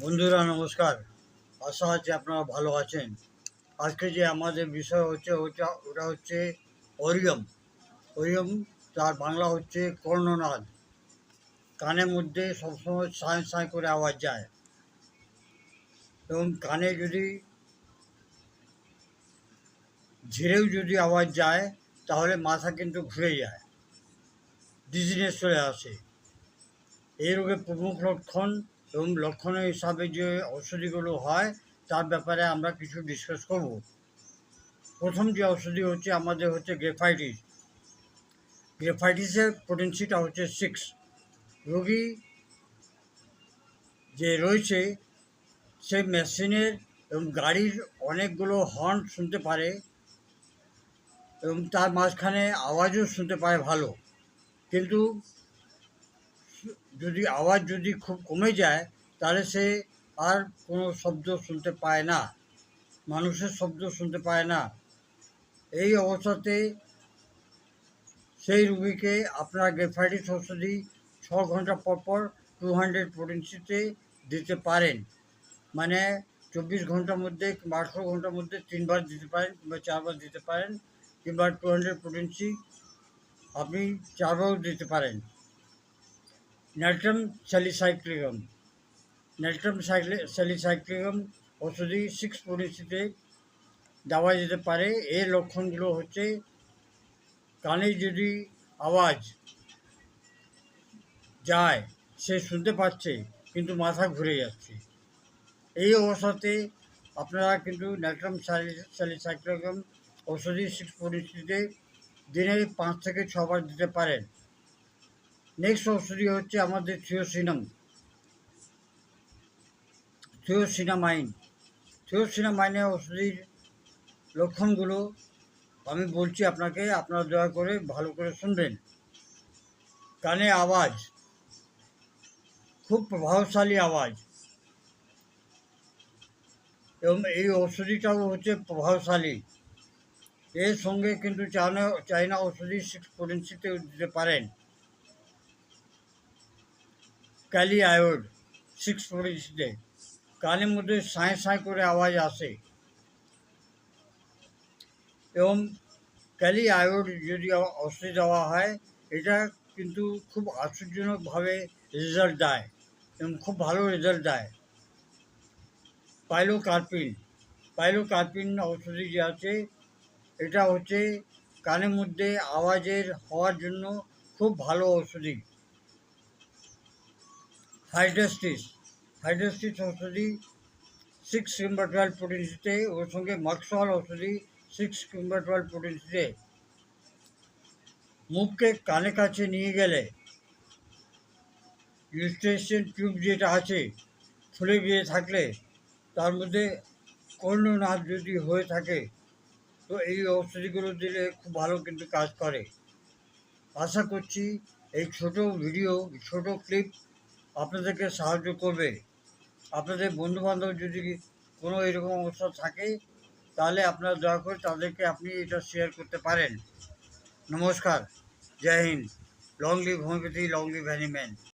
বন্ধুরা, নমস্কার। আশা আছে আপনারা ভালো আছেন। আজকে যে আমাদের বিষয় হচ্ছে, ওটা হচ্ছে অরিয়ম। অরিয়ম, তার বাংলা হচ্ছে কর্ণনাদ। কানের মধ্যে সবসময় সাঁয় সাঁয় করে আওয়াজ যায়। এবং কানে যদি, ঝিরেও যদি আওয়াজ যায়, তাহলে মাথা কিন্তু ঘুরে যায়। ডিজিনেস চলে আসে। এই রোগের প্রমুখ লক্ষণ এবং লক্ষণের হিসাবে যে ঔষধিগুলো হয়, তার ব্যাপারে আমরা কিছু ডিসকাস করব। প্রথম যে ঔষধি হচ্ছে, আমাদের হচ্ছে গ্রেফাইটিস। গ্রেফাইটিসের পোটেন্সিটা হচ্ছে সিক্স রোগী যে রয়েছে, সে মেশিনের এবং গাড়ির অনেকগুলো হর্ন শুনতে পারে এবং তার মাঝখানে আওয়াজও শুনতে পায় ভালো। কিন্তু যদি আওয়াজ যদি খুব কমে যায়, তাহলে সে আর কোনো শব্দ শুনতে পায় না। মানুষের শব্দ শুনতে পায় না। এই অবস্থাতে সেই রুগীকে আপনার গ্রেফাইটিস ঔষধি ছ ঘণ্টা পর পর টু হান্ড্রেড পোটেন্সিতে দিতে পারেন। মানে চব্বিশ ঘণ্টার মধ্যে কিংবা আঠেরো ঘণ্টার মধ্যে তিনবার দিতে পারেন কিংবা চারবার দিতে পারেন, কিংবা টু হান্ড্রেড পোটেন্সি আপনি চারবারও দিতে পারেন। ন্যাট্রাম স্যালিসাইক্লিকম ন্যাট্রাম স্যালিসাইক্লিকম ওষুধি সিক্স পরিস্থিতিতে দেওয়া যেতে পারে। এর লক্ষণগুলো হচ্ছে কানে যদি আওয়াজ যায়, সে শুনতে পাচ্ছে, কিন্তু মাথা ঘুরে যাচ্ছে। এই অবস্থাতে আপনারা কিন্তু ন্যাট্রাম স্যালিসাইক্লিকম ওষুধি সিক্স পরিস্থিতিতে দিনে পাঁচ থেকে ছবার দিতে পারেন। নেক্সট ওষুধি হচ্ছে আমাদের থিওসিনাম থিওসিনামাইন থিওসিনামাইনের ওষুধির লক্ষণগুলো আমি বলছি আপনাকে, আপনারা দয়া করে ভালো করে শুনবেন। কানে আওয়াজ। খুব প্রভাবশালী আওয়াজ। এবং এই ওষুধিটাও হচ্ছে প্রভাবশালী। এর সঙ্গে কিন্তু চায়না চায়না ওষুধি সিক্স দিতে পারেন। ক্যালি আয়োড সিক্স পরিচিতে কানের মধ্যে সাঁয় সাঁয় করে আওয়াজ আসে। এবং ক্যালি আয়োড যদি ওষুধ দেওয়া হয়, এটা কিন্তু খুব আশ্চর্যজনকভাবে রেজাল্ট দেয় এবং খুব ভালো রেজাল্ট দেয়। পাইলোকার্পিন পাইলোকার্পিন ওষুধি যে আছে, এটা হচ্ছে কানের মধ্যে আওয়াজের হওয়ার জন্য খুব ভালো ওষুধি হাইড্রাস্টিস। হাইড্রাস্টিস ওষুধি সিক্স কিংবা টুয়েলভ পোটেন্সিতে ওর সঙ্গে মাক্সল ওষুধি সিক্স কিংবা টুয়েলভ পোটেন্সিতে মুখকে কানে কাছে নিয়ে গেলে ইউস্টেশন টিউব যেটা আছে ফুলে গিয়ে থাকলে, তার মধ্যে কর্ণনাথ যদি হয়ে থাকে, তো এই ঔষধিগুলো দিলে খুব ভালো কিন্তু কাজ করে। আশা করছি এই ছোট ভিডিও ছোট ক্লিপ আপনাদেরকে সাহায্য করবে। আপনাদের বন্ধুবান্ধব যদি কোনো এরকম অবস্থা থাকে, তাহলে আপনারা দয়া করে তাদেরকে আপনি এটা শেয়ার করতে পারেন। নমস্কার। জয় Hind. Long live homeopathy long live Hahnemann